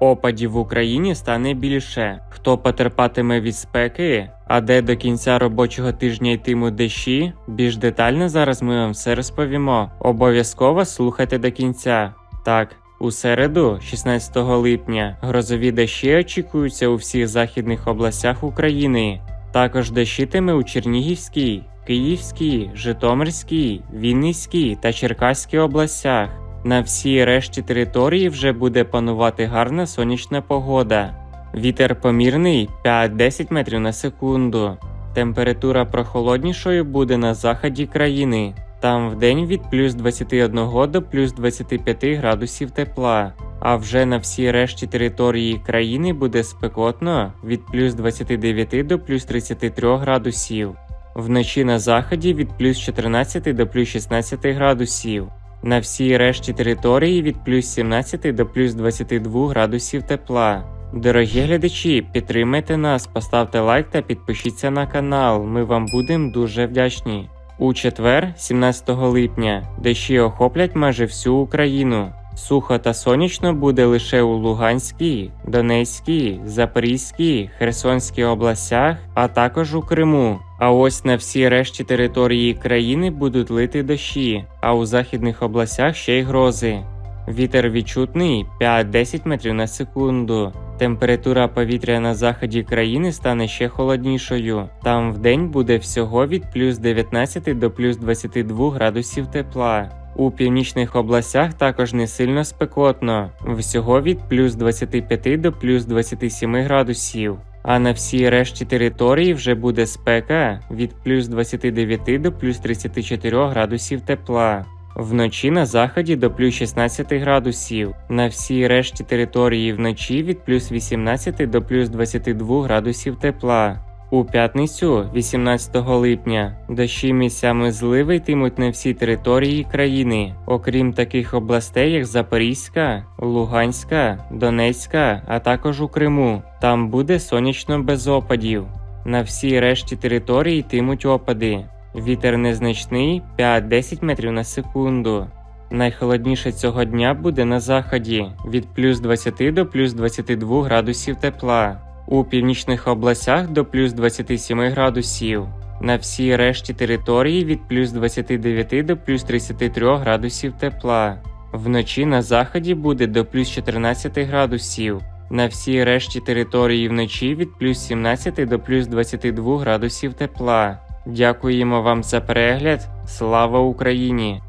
Опадів в Україні стане більше. Хто потерпатиме від спеки, а де до кінця робочого тижня йтимуть дощі, більш детально зараз ми вам все розповімо. Обов'язково слухайте до кінця. Так, у середу, 16 липня, грозові дощі очікуються у всіх західних областях України. Також дощитиме у Чернігівській, Київській, Житомирській, Вінницькій та Черкаській областях. На всій решті території вже буде панувати гарна сонячна погода. Вітер помірний 5-10 метрів на секунду. Температура прохолоднішою буде на заході країни. Там вдень від плюс 21 до плюс 25 градусів тепла. А вже на всій решті території країни буде спекотно від плюс 29 до плюс 33 градусів. Вночі на заході від плюс 14 до плюс 16 градусів. На всій решті території від плюс 17 до плюс 22 градусів тепла. Дорогі глядачі, підтримайте нас, поставте лайк та підпишіться на канал. Ми вам будемо дуже вдячні. У четвер, 17 липня, дощі охоплять майже всю Україну. Сухо та сонячно буде лише у Луганській, Донецькій, Запорізькій, Херсонській областях, а також у Криму. А ось на всій решті території країни будуть лити дощі, а у західних областях ще й грози. Вітер відчутний 5-10 метрів на секунду. Температура повітря на заході країни стане ще холоднішою. Там вдень буде всього від плюс 19 до плюс 22 градусів тепла. У північних областях також не сильно спекотно, всього від плюс 25 до плюс 27 градусів. А на всій решті території вже буде спека від плюс 29 до плюс 34 градусів тепла. Вночі на заході до плюс 16 градусів. На всій решті території вночі від плюс 18 до плюс 22 градусів тепла. У п'ятницю, 18 липня, дощі місцями зливи йтимуть на всій території країни, окрім таких областей, як Запорізька, Луганська, Донецька, а також у Криму. Там буде сонячно без опадів. На всій решті території йтимуть опади. Вітер незначний 5-10 метрів на секунду. Найхолодніше цього дня буде на заході від плюс 20 до плюс 22 градусів тепла. У північних областях до плюс 27 градусів. На всій решті території від плюс 29 до плюс 33 градусів тепла. Вночі на заході буде до плюс 14 градусів. На всій решті території вночі від плюс 17 до плюс 22 градусів тепла. Дякуємо вам за перегляд. Слава Україні!